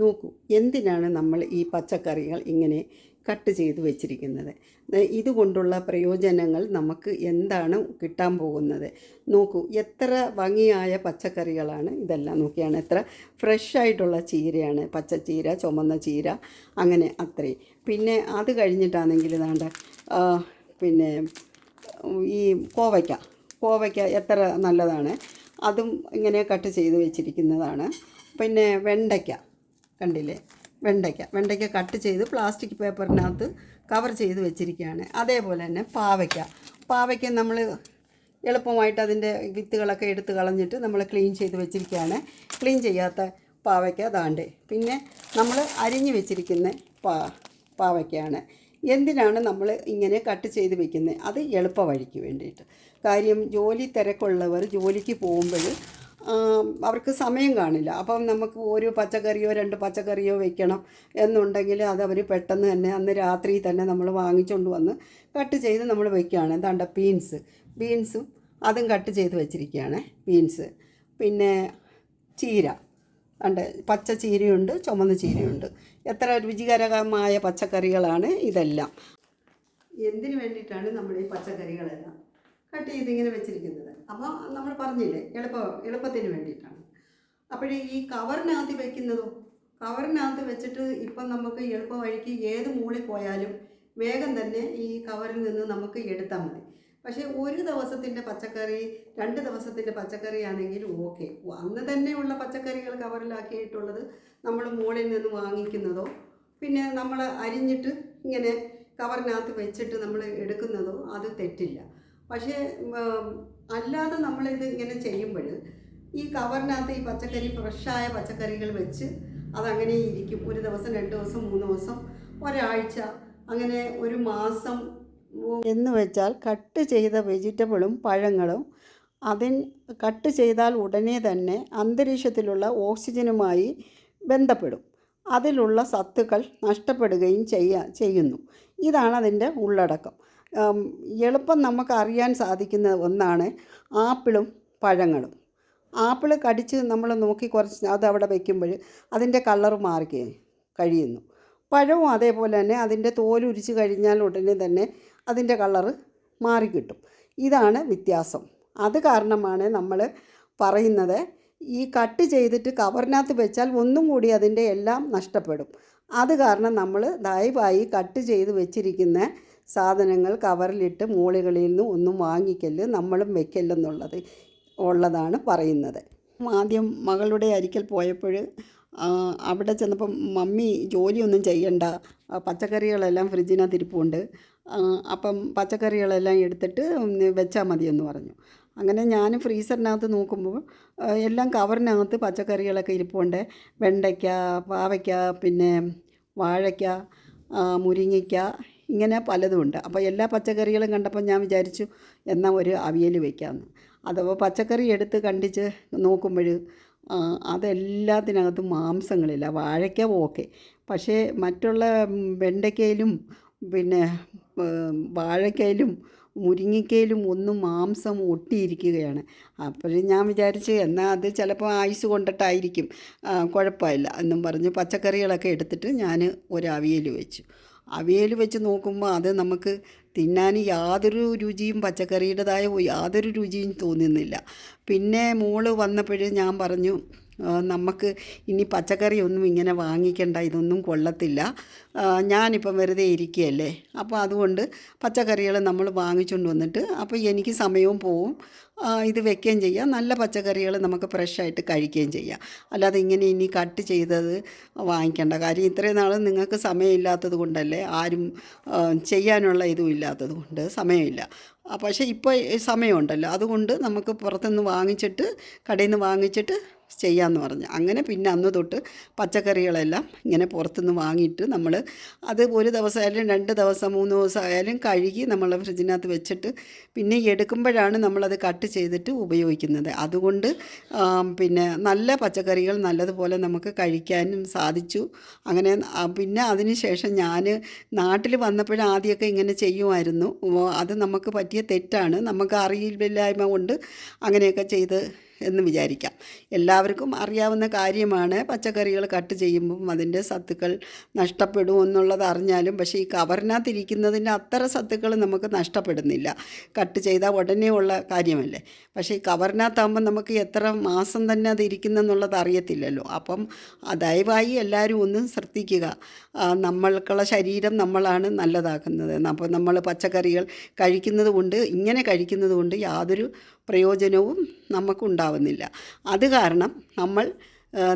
നോക്കൂ എന്തിനാണ് നമ്മൾ ഈ പച്ചക്കറികൾ ഇങ്ങനെ കട്ട് ചെയ്ത് വെച്ചിരിക്കുന്നത്? ഇതുകൊണ്ടുള്ള പ്രയോജനങ്ങൾ നമുക്ക് എന്താണ് കിട്ടാൻ പോകുന്നത്? നോക്കൂ എത്ര ഭംഗിയായ പച്ചക്കറികളാണ് ഇതെല്ലാം. നോക്കിയാണ് എത്ര ഫ്രഷ് ആയിട്ടുള്ള ചീരയാണ് പച്ചച്ചീര ചുമന്ന ചീര അങ്ങനെ അത്രയും. പിന്നെ അത് കഴിഞ്ഞിട്ടാണെങ്കിൽ ഇതാണ്ട് പിന്നെ ഈ കോവയ്ക്ക. കോവയ്ക്ക എത്ര നല്ലതാണ്? അതും ഇങ്ങനെ കട്ട് ചെയ്ത് വെച്ചിരിക്കുന്നതാണ്. പിന്നെ വെണ്ടയ്ക്ക. കണ്ടില്ലേ? വെണ്ടയ്ക്ക. വെണ്ടയ്ക്ക കട്ട് ചെയ്ത് പ്ലാസ്റ്റിക് പേപ്പറിനകത്ത് കവർ ചെയ്ത് വെച്ചിരിക്കുകയാണ് അതേപോലെ തന്നെ പാവയ്ക്ക. പാവയ്ക്ക നമ്മൾ എളുപ്പമായിട്ട് അതിന്റെ വിത്തുകളൊക്കെ എടുത്ത് കളഞ്ഞിട്ട് നമ്മൾ ക്ലീൻ ചെയ്ത് വെച്ചിരിക്കുകയാണ് ക്ലീൻ ചെയ്യാത്ത പാവയ്ക്ക ദാണ്ട്. പിന്നെ നമ്മൾ അരിഞ്ഞു വെച്ചിരിക്കുന്ന പാ പാവയ്ക്കയാണ്. എന്തിനാണ് നമ്മൾ ഇങ്ങനെ കട്ട് ചെയ്ത് വെക്കുന്നത് അത് എളുപ്പ വഴിക്ക് വേണ്ടിയിട്ട്. കാര്യം ജോലി തിരക്കുള്ളവർ ജോലിക്ക് പോകുമ്പോൾ അവർക്ക് സമയം കാണില്ല. അപ്പം നമുക്ക് ഒരു പച്ചക്കറിയോ രണ്ട് പച്ചക്കറിയോ വെക്കണം എന്നുണ്ടെങ്കിൽ അത് അവർ പെട്ടെന്ന് തന്നെ അന്ന് രാത്രി തന്നെ നമ്മൾ വാങ്ങിച്ചുകൊണ്ട് വന്ന് കട്ട് ചെയ്ത് നമ്മൾ വെക്കുകയാണ്. എന്താണ്ട? ബീൻസ്. ബീൻസും അതും കട്ട് ചെയ്ത് വെച്ചിരിക്കുകയാണ് ബീൻസ്. പിന്നെ ചീര. ഉണ്ട് പച്ച ചീരയുണ്ട് ചുമന്ന ചീരയുണ്ട്. എത്ര രുചികരമായ പച്ചക്കറികളാണ് ഇതെല്ലാം. എന്തിനു വേണ്ടിയിട്ടാണ് നമ്മൾ ഈ പച്ചക്കറികളെല്ലാം കട്ട് ചെയ്ത് ഇങ്ങനെ വെച്ചിരിക്കുന്നത്. അപ്പോൾ നമ്മൾ പറഞ്ഞില്ലേ എളുപ്പ എളുപ്പത്തിന് വേണ്ടിയിട്ടാണ്. അപ്പോഴേ ഈ കവറിനകത്ത് വെക്കുന്നതോ കവറിനകത്ത് വെച്ചിട്ട് ഇപ്പം നമുക്ക് എളുപ്പ വഴിക്ക് ഏത് മൂളി പോയാലും വേഗം തന്നെ ഈ കവറിൽ നിന്ന് നമുക്ക് എടുത്താൽ മതി. പക്ഷേ ഒരു ദിവസത്തിന്റെ പച്ചക്കറി രണ്ട് ദിവസത്തിന്റെ പച്ചക്കറി ആണെങ്കിൽ ഓക്കെ. അന്ന് തന്നെയുള്ള പച്ചക്കറികൾ കവറിലാക്കിയിട്ടുള്ളത് നമ്മൾ മൂളിൽ നിന്ന് വാങ്ങിക്കുന്നതോ പിന്നെ നമ്മൾ അരിഞ്ഞിട്ട് ഇങ്ങനെ കവറിനകത്ത് വെച്ചിട്ട് നമ്മൾ എടുക്കുന്നതോ അത് തെറ്റില്ല. പക്ഷേ അല്ലാതെ നമ്മളിത് ഇങ്ങനെ ചെയ്യുമ്പോൾ ഈ കവറിനകത്ത് ഈ പച്ചക്കറി ഫ്രഷായ പച്ചക്കറികൾ വെച്ച് അതങ്ങനെ ഇരിക്കും. ഒരു ദിവസം രണ്ട് ദിവസം മൂന്ന് ദിവസം ഒരാഴ്ച അങ്ങനെ ഒരു മാസം. എന്ന് വെച്ചാൽ കട്ട് ചെയ്ത വെജിറ്റബിളും പഴങ്ങളും അതിൻ കട്ട് ചെയ്താൽ ഉടനെ തന്നെ അന്തരീക്ഷത്തിലുള്ള ഓക്സിജനുമായി ബന്ധപ്പെടും. അതിലുള്ള സത്തുക്കൾ നഷ്ടപ്പെടുകയും ചെയ്യ ചെയ്യുന്നു. ഇതാണ് അതിന്റെ ഉള്ളടക്കം. എളുപ്പം നമുക്ക് അറിയാൻ സാധിക്കുന്ന ഒന്നാണ് ആപ്പിളും പഴങ്ങളും. ആപ്പിൾ കടിച്ച് നമ്മൾ നോക്കി കുറച്ച് അത് അവിടെ വയ്ക്കുമ്പോൾ അതിന്റെ കളർ മാറി കഴിയുന്നു. പഴവും അതേപോലെ തന്നെ അതിന്റെ തോലുരിച്ച് കഴിഞ്ഞാൽ ഉടനെ തന്നെ അതിന്റെ കളറ് മാറിക്കിട്ടും. ഇതാണ് വ്യത്യാസം. അത് കാരണമാണ് നമ്മൾ പറയുന്നത് ഈ കട്ട് ചെയ്തിട്ട് കവറിനകത്ത് വെച്ചാൽ ഒന്നും കൂടി അതിന്റെ എല്ലാം നഷ്ടപ്പെടും. അത് കാരണം നമ്മൾ ദയവായി കട്ട് ചെയ്ത് വെച്ചിരിക്കുന്ന സാധനങ്ങൾ കവറിലിട്ട് മോളുകളിൽ നിന്ന് ഒന്നും വാങ്ങിക്കല്ല് നമ്മളും വെക്കല്ലെന്നുള്ളത് ഉള്ളതാണ് പറയുന്നത്. ആദ്യം മകളുടെ അരിക്കൽ പോയപ്പോൾ അവിടെ ചെന്നപ്പം മമ്മി ജോലിയൊന്നും ചെയ്യണ്ട പച്ചക്കറികളെല്ലാം ഫ്രിഡ്ജിനകത്ത് ഇരിപ്പുണ്ട് ആ, അപ്പം പച്ചക്കറികളെല്ലാം എടുത്തിട്ട് വെച്ചാൽ മതിയെന്ന് പറഞ്ഞു. അങ്ങനെ ഞാൻ ഫ്രീസറിനകത്ത് നോക്കുമ്പോൾ എല്ലാം കവറിനകത്ത് പച്ചക്കറികളൊക്കെ ഇരിപ്പുണ്ട്. വെണ്ടയ്ക്ക പാവയ്ക്ക പിന്നെ വാഴയ്ക്ക മുരിങ്ങയ്ക്ക ഇങ്ങനെ പലതും ഉണ്ട്. അപ്പോൾ എല്ലാ പച്ചക്കറികളും കണ്ടപ്പോൾ ഞാൻ വിചാരിച്ചു എന്നാൽ ഒരു അവിയൽ വെക്കാമെന്ന് അഥവാ പച്ചക്കറി എടുത്ത് കണ്ടിച്ച് നോക്കുമ്പോൾ അതെല്ലാത്തിനകത്തും മാംസങ്ങളില്ല വാഴയ്ക്ക ഓക്കെ പക്ഷേ മറ്റുള്ള വെണ്ടയ്ക്കയിലും പിന്നെ വാഴയ്ക്കയിലും മുരിങ്ങയ്ക്കയിലും ഒന്നും മാംസം ഒട്ടിയിരിക്കുകയാണ്. അപ്പോഴും ഞാൻ വിചാരിച്ച് എന്നാൽ അത് ചിലപ്പോൾ ആയുസ് കൊണ്ടിട്ടായിരിക്കും. കുഴപ്പമില്ല എന്നും പറഞ്ഞ് പച്ചക്കറികളൊക്കെ എടുത്തിട്ട് ഞാൻ ഒരു അവിയൽ വെച്ചു. അവിയൽ വെച്ച് നോക്കുമ്പോൾ അത് നമുക്ക് തിന്നാൻ യാതൊരു രുചിയും പച്ചക്കറിയുടേതായ യാതൊരു രുചിയും തോന്നുന്നില്ല. പിന്നെ മോൾ വന്നപ്പോഴും ഞാൻ പറഞ്ഞു നമുക്ക് ഇനി പച്ചക്കറി ഒന്നും ഇങ്ങനെ വാങ്ങിക്കേണ്ട ഇതൊന്നും കൊള്ളത്തില്ല. ഞാനിപ്പം വെറുതെ ഇരിക്കുകയല്ലേ അപ്പോൾ അതുകൊണ്ട് പച്ചക്കറികൾ നമ്മൾ വാങ്ങിച്ചുകൊണ്ട് വന്നിട്ട് അപ്പോൾ എനിക്ക് സമയവും പോവും. ഇത് വെക്കുകയും ചെയ്യാം. നല്ല പച്ചക്കറികൾ നമുക്ക് ഫ്രഷായിട്ട് കഴിക്കുകയും ചെയ്യാം. അല്ലാതെ ഇങ്ങനെ ഇനി കട്ട് ചെയ്തത് വാങ്ങിക്കേണ്ട കാര്യം. ഇത്രയും നാൾ നിങ്ങൾക്ക് സമയമില്ലാത്തത് കൊണ്ടല്ലേ ആരും ചെയ്യാനുള്ള ഇതും ഇല്ലാത്തത് കൊണ്ട് സമയമില്ല. പക്ഷേ ഇപ്പോൾ സമയമുണ്ടല്ലോ. അതുകൊണ്ട് നമുക്ക് പുറത്തുനിന്ന് വാങ്ങിച്ചിട്ട് കടയിൽ നിന്ന് വാങ്ങിച്ചിട്ട് ചെയ്യാമെന്ന് പറഞ്ഞു. അങ്ങനെ പിന്നെ അന്ന് തൊട്ട് പച്ചക്കറികളെല്ലാം ഇങ്ങനെ പുറത്തുനിന്ന് വാങ്ങിയിട്ട് നമ്മൾ അത് ഒരു ദിവസമായാലും രണ്ട് ദിവസം മൂന്ന് ദിവസമായാലും കഴുകി നമ്മൾ ഫ്രിഡ്ജിനകത്ത് വെച്ചിട്ട് പിന്നെ എടുക്കുമ്പോഴാണ് നമ്മളത് കട്ട് ചെയ്തിട്ട് ഉപയോഗിക്കുന്നത്. അതുകൊണ്ട് പിന്നെ നല്ല പച്ചക്കറികൾ നല്ലതുപോലെ നമുക്ക് കഴിക്കാനും സാധിച്ചു. അങ്ങനെ പിന്നെ അതിന് ശേഷം ഞാൻ നാട്ടിൽ വന്നപ്പോഴും ആദ്യമൊക്കെ ഇങ്ങനെ ചെയ്യുമായിരുന്നു. അത് നമുക്ക് പറ്റിയ തെറ്റാണ്. നമുക്ക് അറിയില്ലായ്മ കൊണ്ട് അങ്ങനെയൊക്കെ ചെയ്ത് എന്ന് വിചാരിക്കാം. എല്ലാവർക്കും അറിയാവുന്ന കാര്യമാണ്. പച്ചക്കറികൾ കട്ട് ചെയ്യുമ്പം അതിന്റെ സത്തുക്കൾ നഷ്ടപ്പെടും എന്നുള്ളത് അറിഞ്ഞാലും പക്ഷേ ഈ കവറിനകത്ത് ഇരിക്കുന്നതിന്റെ അത്ര സത്തുക്കൾ നമുക്ക് നഷ്ടപ്പെടുന്നില്ല. കട്ട് ചെയ്താൽ ഉടനെ ഉള്ള കാര്യമല്ലേ? പക്ഷേ ഈ കവറിനകത്താകുമ്പോൾ നമുക്ക് എത്ര മാസം തന്നെ അത് ഇരിക്കുന്നെന്നുള്ളത് അറിയത്തില്ലല്ലോ. അപ്പം ദയവായി എല്ലാവരും ഒന്ന് ശ്രദ്ധിക്കുക. നമ്മൾക്കുള്ള ശരീരം നമ്മളാണ് നല്ലതാക്കുന്നത്. അപ്പോൾ നമ്മൾ പച്ചക്കറികൾ കഴിക്കുന്നത് കൊണ്ട് ഇങ്ങനെ കഴിക്കുന്നത് കൊണ്ട് യാതൊരു പ്രയോജനവും നമുക്കുണ്ടാവുന്നില്ല. അത് കാരണം നമ്മൾ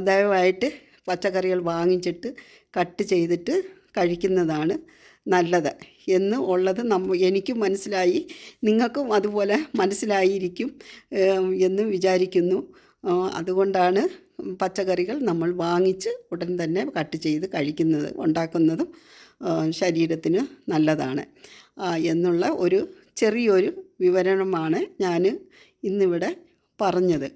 ദയവായിട്ട് പച്ചക്കറികൾ വാങ്ങിച്ചിട്ട് കട്ട് ചെയ്തിട്ട് കഴിക്കുന്നതാണ് നല്ലത്. എന്ന് ഉള്ളത് നമ്മ എനിക്കും മനസ്സിലായി നിങ്ങൾക്കും അതുപോലെ മനസ്സിലായിരിക്കും എന്ന് വിചാരിക്കുന്നു. അതുകൊണ്ടാണ് പച്ചക്കറികൾ നമ്മൾ വാങ്ങിച്ച് ഉടൻ തന്നെ കട്ട് ചെയ്ത് കഴിക്കുന്നത് ഉണ്ടാക്കുന്നതും ശരീരത്തിന് നല്ലതാണ്. എന്നുള്ള ഒരു ചെറിയൊരു വിവരണമാണ് ഞാൻ ഇന്നിവിടെ പറഞ്ഞത്.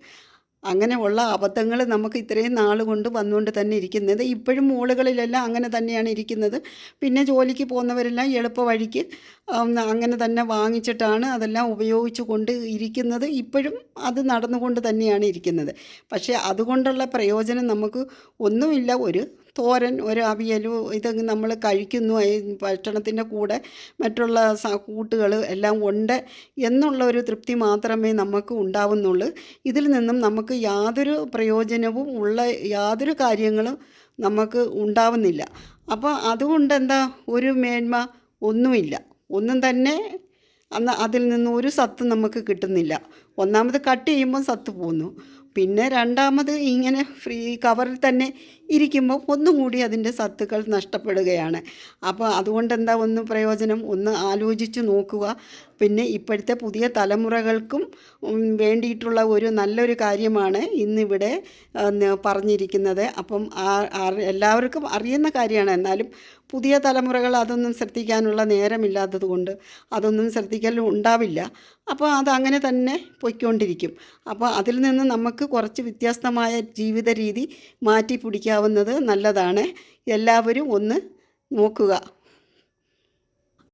അങ്ങനെ ഉള്ള അബദ്ധങ്ങൾ നമുക്ക് ഇത്രയും നാൾ കൊണ്ട് വന്നുകൊണ്ട് തന്നെ ഇരിക്കുന്നത്. ഇപ്പോഴും മോളുകളിലെല്ലാം അങ്ങനെ തന്നെയാണ് ഇരിക്കുന്നത്. പിന്നെ ജോലിക്ക് പോകുന്നവരെല്ലാം എളുപ്പ വഴിക്ക് അങ്ങനെ തന്നെ വാങ്ങിച്ചിട്ടാണ് അതെല്ലാം ഉപയോഗിച്ചു കൊണ്ട് ഇരിക്കുന്നത്. ഇപ്പോഴും അത് നടന്നുകൊണ്ട് തന്നെയാണ് ഇരിക്കുന്നത്. പക്ഷേ അതുകൊണ്ടുള്ള പ്രയോജനം നമുക്ക് ഒന്നുമില്ല. ഒരു തോരൻ ഒരു അവിയലും ഇത് നമ്മൾ കഴിക്കുന്നു. ഭക്ഷണത്തിന്റെ കൂടെ മറ്റുള്ള കൂട്ടുകൾ എല്ലാം ഉണ്ട് എന്നുള്ള ഒരു തൃപ്തി മാത്രമേ നമുക്ക് ഉണ്ടാവുന്നുള്ളൂ. ഇതിൽ നിന്നും നമുക്ക് യാതൊരു പ്രയോജനവും ഉള്ള യാതൊരു കാര്യങ്ങളും നമുക്ക് ഉണ്ടാവുന്നില്ല. അപ്പോൾ അതുകൊണ്ട് എന്താ? ഒരു മേന്മ ഒന്നുമില്ല. ഒന്നും തന്നെ അന്ന് അതിൽ നിന്ന് ഒരു സത്ത് നമുക്ക് കിട്ടുന്നില്ല. ഒന്നാമത് കട്ട് ചെയ്യുമ്പോൾ സത്ത് പോകുന്നു പിന്നെ രണ്ടാമത് ഇങ്ങനെ ഫ്രീ കവറിൽ തന്നെ ഇരിക്കുമ്പോൾ ഒന്നും കൂടി അതിന്റെ സത്തുക്കൾ നഷ്ടപ്പെടുകയാണ്. അപ്പോൾ അതുകൊണ്ട് എന്താ ഒന്ന് പ്രയോജനം? ഒന്ന് ആലോചിച്ച് നോക്കുക. പിന്നെ ഇപ്പോഴത്തെ പുതിയ തലമുറകൾക്കും വേണ്ടിയിട്ടുള്ള ഒരു നല്ലൊരു കാര്യമാണ് ഇന്നിവിടെ പറഞ്ഞിരിക്കുന്നത്. അപ്പം എല്ലാവർക്കും അറിയുന്ന കാര്യമാണ്. എന്നാലും പുതിയ തലമുറകൾ അതൊന്നും ശ്രദ്ധിക്കാനുള്ള നേരമില്ലാത്തത് കൊണ്ട് അതൊന്നും ശ്രദ്ധിക്കാൻ ഉണ്ടാവില്ല. അപ്പോൾ അതങ്ങനെ തന്നെ പൊയ്ക്കൊണ്ടിരിക്കും. അപ്പോൾ അതിൽ നിന്ന് നമുക്ക് കുറച്ച് വ്യത്യസ്തമായ ജീവിത രീതി മാറ്റി പിടിക്കാവുന്നത് നല്ലതാണ്. എല്ലാവരും ഒന്ന് നോക്കുക.